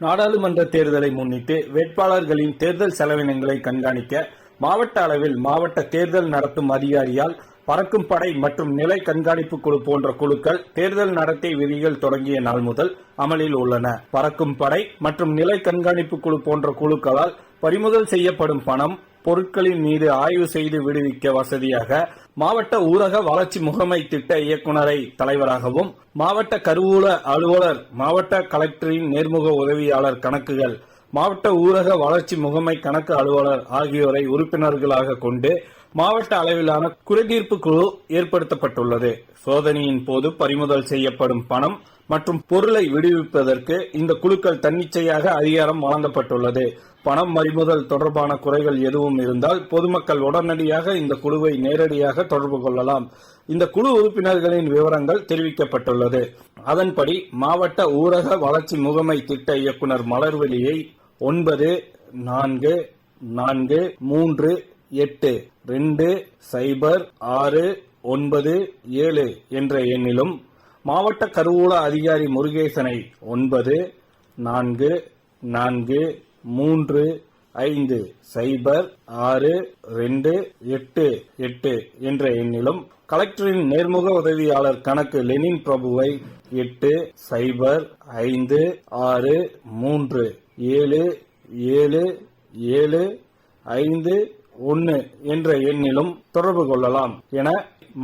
நாடாளுமன்ற தேர்தலை முன்னிட்டு வேட்பாளர்களின் தேர்தல் செலவினங்களை கண்காணிக்க மாவட்ட அளவில் மாவட்ட தேர்தல் நடத்தும் அதிகாரியால் பறக்கும் படை மற்றும் நிலை கண்காணிப்பு குழு போன்ற குழுக்கள் தேர்தல் நடத்தை விதிகள் தொடங்கிய நாள் முதல் அமலில் உள்ளன. பறக்கும் படை மற்றும் நிலை கண்காணிப்பு குழு போன்ற குழுக்களால் பறிமுதல் செய்யப்படும் பணம் பொருட்களின் மீது ஆய்வு செய்து விடுவிக்க வசதியாக மாவட்ட ஊரக வளர்ச்சி முகமை திட்ட இயக்குநரை தலைவராகவும் மாவட்ட கருவூல அலுவலர் மாவட்ட கலெக்டரின் நேர்முக உதவியாளர் கணக்குகள் மாவட்ட ஊரக வளர்ச்சி முகமை கணக்கு அலுவலர் ஆகியோரை உறுப்பினர்களாக கொண்டு மாவட்ட அளவிலான குறைதீர்ப்பு குழு ஏற்படுத்தப்பட்டுள்ளது. சோதனையின் போது பறிமுதல் செய்யப்படும் பணம் மற்றும் பொருளை விடுவிப்பதற்கு இந்த குழுக்கள் தன்னிச்சையாக அதிகாரம் வழங்கப்பட்டுள்ளது. பணம் பறிமுதல் தொடர்பான குறைகள் எதுவும் இருந்தால் பொதுமக்கள் உடனடியாக இந்த குழுவை நேரடியாக தொடர்பு கொள்ளலாம். இந்த குழு உறுப்பினர்களின் விவரங்கள் தெரிவிக்கப்பட்டுள்ளது. அதன்படி மாவட்ட ஊரக வளர்ச்சி முகமை திட்ட இயக்குனர் மலர்வெளியை ஒன்பது நான்கு நான்கு மூன்று எட்டு ரெண்டு சைபர் ஆறு ஒன்பது ஏழு என்ற எண்ணிலும் மாவட்ட கருவூல அதிகாரி முருகேசனை ஒன்பது நான்கு நான்கு மூன்று ஐந்து சைபர் ஆறு ரெண்டு எட்டு எட்டு என்ற எண்ணிலும் கலெக்டரின் நேர்முக உதவியாளர் கணக்கு லெனின் பிரபுவை எட்டு சைபர் ஐந்து ஆறு மூன்று ஏழு ஏழு ஏழு ஐந்து ஒன்று என்ற எண்ணிலும் தொடர்பு கொள்ளலாம் என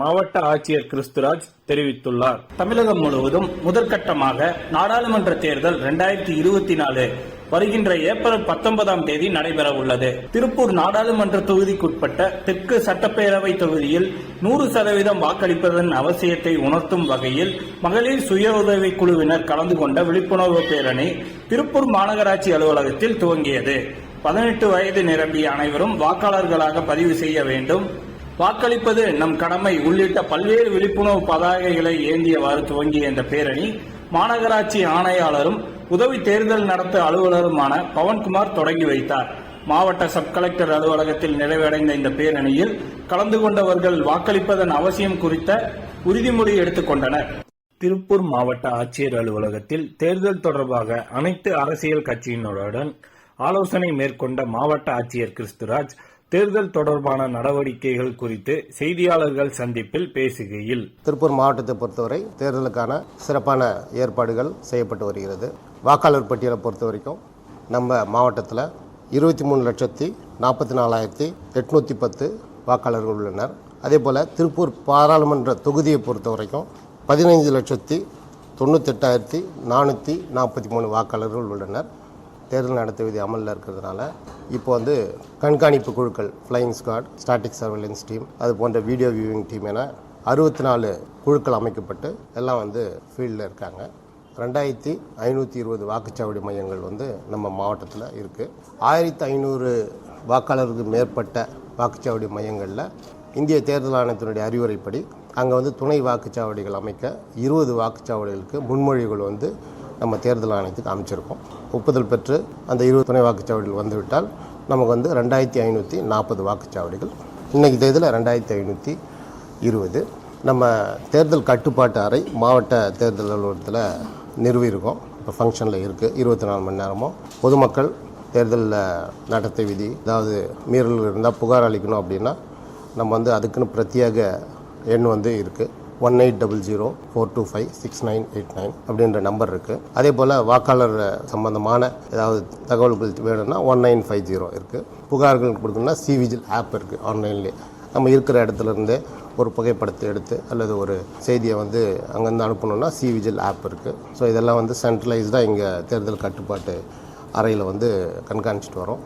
மாவட்ட ஆட்சியர் கிறிஸ்துராஜ் தெரிவித்துள்ளார். தமிழகம் முழுவதும் முதற்கட்டமாக நாடாளுமன்ற தேர்தல் இரண்டாயிரத்தி இருபத்தி நாலு வருகின்ற ஏப்ரல் பத்தொன்பதாம் தேதி நடைபெற உள்ளது திருப்பூர் நாடாளுமன்ற தொகுதிக்குட்பட்ட தெற்கு சட்டப்பேரவை தொகுதியில் நூறு சதவீதம் வாக்களிப்பதன் அவசியத்தை உணர்த்தும் வகையில் மகளிர் சுய உதவி குழுவினர் கலந்து கொண்ட விழிப்புணர்வு பேரணி திருப்பூர் மாநகராட்சி அலுவலகத்தில் துவங்கியது. பதினெட்டு வயது நிரம்பிய அனைவரும் வாக்காளர்களாக பதிவு செய்ய வேண்டும். வாக்களிப்பது நம் கடமை. உள்ளிட்ட பல்வேறு விழிப்புணர்வு பதாகைகளை ஏந்தியவாறு துவங்கிய இந்த பேரணி மாநகராட்சி ஆணையாளரும் உதவி தேர்தல் நடத்த அலுவலருமான பவன்குமார் தொடங்கி வைத்தார். மாவட்ட சப் கலெக்டர் அலுவலகத்தில் நிறைவடைந்த இந்த பேரணியில் கலந்து கொண்டவர்கள் வாக்களிப்பதன் அவசியம் குறித்த உறுதிமொழி எடுத்துக் கொண்டனர். திருப்பூர் மாவட்ட ஆட்சியர் அலுவலகத்தில் தேர்தல் தொடர்பாக அனைத்து அரசியல் கட்சியினருடன் ஆலோசனை மேற்கொண்ட மாவட்ட ஆட்சியர் கிறிஸ்துராஜ் தேர்தல் தொடர்பான நடவடிக்கைகள் குறித்து செய்தியாளர்கள் சந்திப்பில் பேசுகையில் திருப்பூர் மாவட்டத்தை பொறுத்தவரை தேர்தலுக்கான சிறப்பான ஏற்பாடுகள் செய்யப்பட்டு வருகிறது. வாக்காளர் பட்டியலை பொறுத்த வரைக்கும் நம்ம மாவட்டத்தில் இருபத்தி மூணு லட்சத்தி நாற்பத்தி நாலாயிரத்தி எட்நூற்றி பத்து வாக்காளர்கள் உள்ளனர். அதே போல் திருப்பூர் பாராளுமன்ற தொகுதியை பொறுத்த வரைக்கும் பதினைஞ்சு லட்சத்தி தொண்ணூத்தெட்டாயிரத்தி நானூற்றி நாற்பத்தி மூணு வாக்காளர்கள் உள்ளனர். தேர்தல் நடத்த விதி அமலில் இருக்கிறதுனால இப்போ வந்து கண்காணிப்பு குழுக்கள் flying squad static surveillance team அது போன்ற வீடியோ வியூவிங் டீம் என அறுபத்தி நாலு குழுக்கள் அமைக்கப்பட்டு எல்லாம் வந்து ஃபீல்டில் இருக்காங்க. ரெண்டாயிரத்தி ஐநூற்றி இருபது வாக்குச்சாவடி மையங்கள் வந்து நம்ம மாவட்டத்தில் இருக்குது ஆயிரத்தி ஐநூறு வாக்காளருக்கு மேற்பட்ட வாக்குச்சாவடி மையங்களில் இந்திய தேர்தல் ஆணையத்தினுடைய அறிவுரைப்படி அங்கே வந்து துணை வாக்குச்சாவடிகள் அமைக்க இருபது வாக்குச்சாவடிகளுக்கு முன்மொழிகள் வந்து நம்ம தேர்தல் ஆணையத்துக்கு அமைச்சிருக்கோம். ஒப்புதல் பெற்று அந்த இருபது துணை வாக்குச்சாவடிகள் வந்துவிட்டால் நமக்கு வந்து ரெண்டாயிரத்தி ஐநூற்றி நாற்பது வாக்குச்சாவடிகள். இன்றைக்கி தேதியில் ரெண்டாயிரத்தி ஐநூற்றி இருபது. நம்ம தேர்தல் கட்டுப்பாட்டு அறை மாவட்ட தேர்தல் அலுவலகத்தில் நிறுவியிருக்கோம். இப்போ ஃபங்க்ஷனில் இருக்குது இருபத்தி நாலு மணி நேரமும் பொதுமக்கள் தேர்தலில் நடத்தை விதி அதாவது மீறல் இருந்தால் புகார் அளிக்கணும் அப்படின்னா நம்ம வந்து அதுக்குன்னு பிரத்யேக எண் வந்து இருக்குது one eight double zero four two five six nine eight nine அப்படின்ற நம்பர் இருக்குது அதே போல் வாக்காளர் சம்பந்தமான ஏதாவது தகவல்கள் வேணும்னா ஒன் நைன் ஃபைவ் ஜீரோ இருக்குது புகார்கள் கொடுக்கணும்னா சிவிஜில் ஆப் இருக்குது ஆன்லைன்லேயே நம்ம இருக்கிற இடத்துலருந்தே ஒரு புகைப்படத்தை எடுத்து அல்லது ஒரு செய்தியை வந்து அங்கேருந்து அனுப்பணும்னா சிவிஜில் ஆப் இருக்குது ஸோ இதெல்லாம் வந்து சென்ட்ரலைஸ்டாக இங்கே தேர்தல் கட்டுப்பாட்டு அறையில் வந்து கண்காணிச்சிட்டு வரோம்.